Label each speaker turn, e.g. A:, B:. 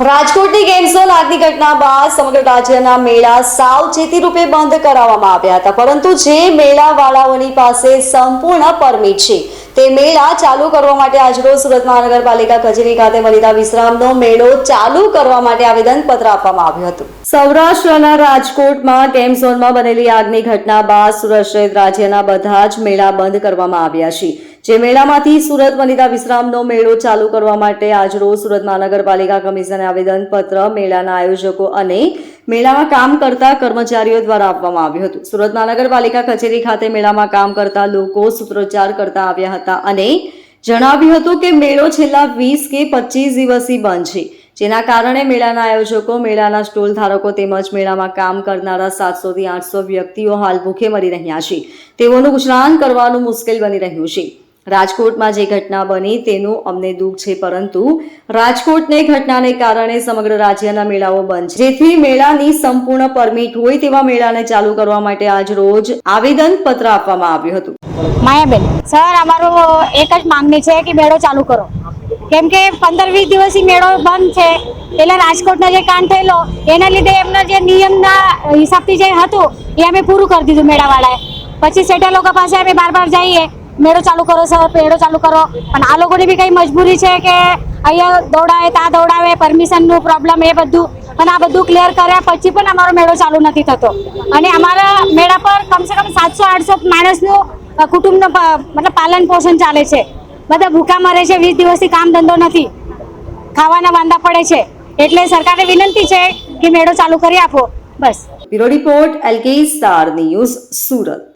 A: રાજકોટની ગેમઝોન આગની ઘટના બાદ સમગ્ર રાજ્યના મેળા સાવચેતી રૂપે બંધ કરાવવામાં આવ્યા હતા. પરંતુ જે મેળાવાળાઓની પાસે સંપૂર્ણ પરમિટ છે, તે મેળા ચાલુ કરવા માટે આજરોજ સુરત મહાનગરપાલિકા કચેરી ખાતે વનિતા વિશ્રામનો મેળો ચાલુ કરવા માટે આવેદનપત્ર આપવામાં આવ્યું હતું. સૌરાષ્ટ્રના રાજકોટમાં ગેમ ઝોનમાં બનેલી આગની ઘટના બાદ સુરત રાજ્યના બધા જ મેળા બંધ કરવામાં આવ્યા છે. જે મેળામાંથી સુરત વનિતા વિશ્રામનો મેળો ચાલુ કરવા માટે આજરોજ સુરત મહાનગરપાલિકા કમિશને આવેદનપત્ર મેળાના આયોજકો અને મેળામાં કામ કરતા કર્મચારીઓ દ્વારા આપવામાં આવ્યું હતું. સુરત મહાનગરપાલિકા કચેરી ખાતે મેળામાં કામ કરતા લોકો સૂત્રોચ્ચાર કરતા આવ્યા હતા અને જણાવ્યું હતું કે મેળો છેલ્લા વીસ કે પચીસ દિવસથી બંધ છે. જેના કારણે મેળાના આયોજકો, મેળાના સ્ટોલ ધારકો તેમજ મેળામાં કામ કરનારા સાતસો થી આઠસો વ્યક્તિઓ હાલ ભૂખે મરી રહ્યા છે. તેઓનું ગુજરાન કરવાનું મુશ્કેલ બની રહ્યું છે. રાજકોટમાં જે ઘટના બની તેનું અમને દુઃખ છે, પરંતુ રાજકોટની ઘટનાને કારણે સમગ્ર રાજ્યના મેળાઓ બંધ છે. જેથી મેળાની સંપૂર્ણ પરમિટ હોય તેવા મેળાને ચાલુ કરવા માટે આજ રોજ આવેદન પત્ર આપવામાં આવ્યું હતું.
B: માયાબેન, સર, અમારો એક જ માંગણી છે કે મેળો ચાલુ કરો. કેમ કે પંદર વીસ દિવસથી મેળો બંધ છે. એટલે રાજકોટનો જે કાંડ થયેલો, એના લીધે એમના જે નિયમના હિસાબથી જે હતું, એ અમે પૂરું કરી દીધું મેળાવાળાએ. પછી સેટા લોકો પાસે અમે બાર બાર જઈએ. મેળો ચાલુ કરો સર મેળો ચાલુ કરો. પણ આ લોકોની બી કઈ મજબૂરી છે કે અહીંયા દોડાવે, ત્યાં દોડાવે, પરમિશનનું પ્રોબ્લેમ એ બધું. અને આ બધું ક્લિયર કર્યા પછી પણ અમારો મેળો ચાલુ નથી થતો. અને અમારા મેળા પર કમસે કમ સાતસો, આઠસો માણસનું કુટુંબનું મતલબ પાલન પોષણ ચાલે છે. બધા ભૂખા મરે છે, વીસ દિવસથી કામ ધંધો નથી. ખાવાના વાંધા પડે છે. એટલે સરકારને વિનંતી છે કે મેળો ચાલુ કરી આપો. બસ.
A: Bureau report LK star news, Surat.